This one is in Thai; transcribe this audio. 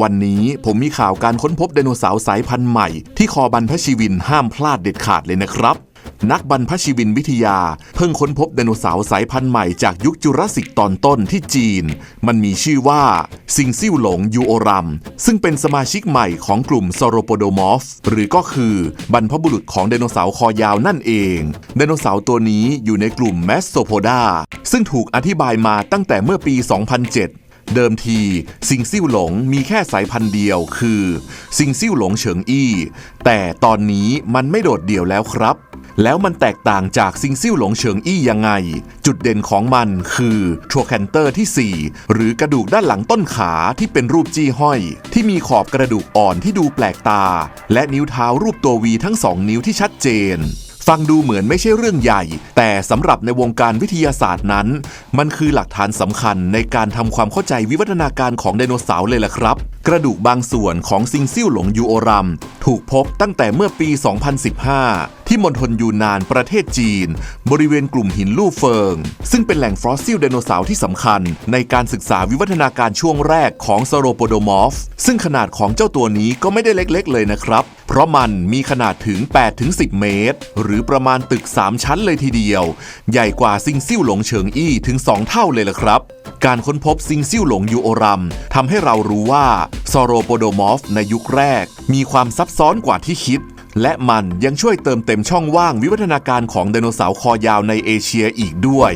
วันนี้ผมมีข่าวการค้นพบไดโนเสาร์สายพันธุ์ใหม่ ที่คอบรรพชีวินห้ามพลาดเด็ดขาดเลยนะครับ นักบรรพชีวินวิทยา เพิ่งค้นพบไดโนเสาร์สายพันธุ์ใหม่จากยุคจุราสสิกตอนต้นที่จีน มันมีชื่อว่าซิงซิ่วหลงยูโอรัม ซึ่งเป็นสมาชิกใหม่ของกลุ่มซอโรโปโดมอฟ หรือก็คือบรรพบุรุษของไดโนเสาร์คอยาวนั่นเอง ไดโนเสาร์ตัวนี้อยู่ในกลุ่มแมสโซโพดาซึ่งถูกอธิบายมาตั้งแต่เมื่อปี 2007 เดิมทีซิงซิ่วหลงมีแค่สายพันธุ์เดียวคือ ซิงซิ่วหลงเฉิงอี้ แต่ตอนนี้มันไม่โดดเดี่ยวแล้วครับ แล้วมันแตกต่างจากซิงซิ่วหลงเฉิงอี้ยังไง จุดเด่นของมันคือทร o แคนเตอร์ที่ 4 หรือกระดูกด้านหลังต้นขาที่เป็นรูปจี้ห้อย ที่มีขอบกระดูกอ่อนที่ดูแปลกตา และนิ้วเท้ารูปตัววีทั้งสองนิ้วที่ชัดเจน ฟังดูเหมือนไม่ใช่เรื่องใหญ่ แต่สำหรับในวงการวิทยาศาสตร์นั้น มันคือหลักฐานสำคัญในการทำความเข้าใจวิวัฒนาการของไดโนเสาร์เลยล่ะครับ กระดูกบางส่วนของซิงซิ่วหลงยูโอรัม ถูกพบตั้งแต่เมื่อปี 2015 ที่มณฑลยูนานประเทศจีน บริเวณกลุ่มหินลู่เฟิง ซึ่งเป็นแหล่งฟอสซิลไดโนเสาร์ที่สำคัญ ในการศึกษาวิวัฒนาการช่วงแรกของซโรโปโดมอฟ ซึ่งขนาดของเจ้าตัวนี้ก็ไม่ได้เล็กๆ เลยนะครับ เพราะมันมีขนาดถึง 8-10 เมตร หรือประมาณตึก 3 ชั้นเลยทีเดียว ใหญ่กว่าซิงซิ่วหลงเฉิงอี้ถึง 2 เท่าเลยล่ะครับการค้นพบซิงซิ่วหลงยูโอรัมทำให้เรารู้ว่าซอโรโปโดมอฟในยุคแรก มีความซับซ้อนกว่าที่คิด และมันยังช่วยเติมเต็มช่องว่างวิวัฒนาการของไดโนเสาร์คอยาวในเอเชียอีกด้วย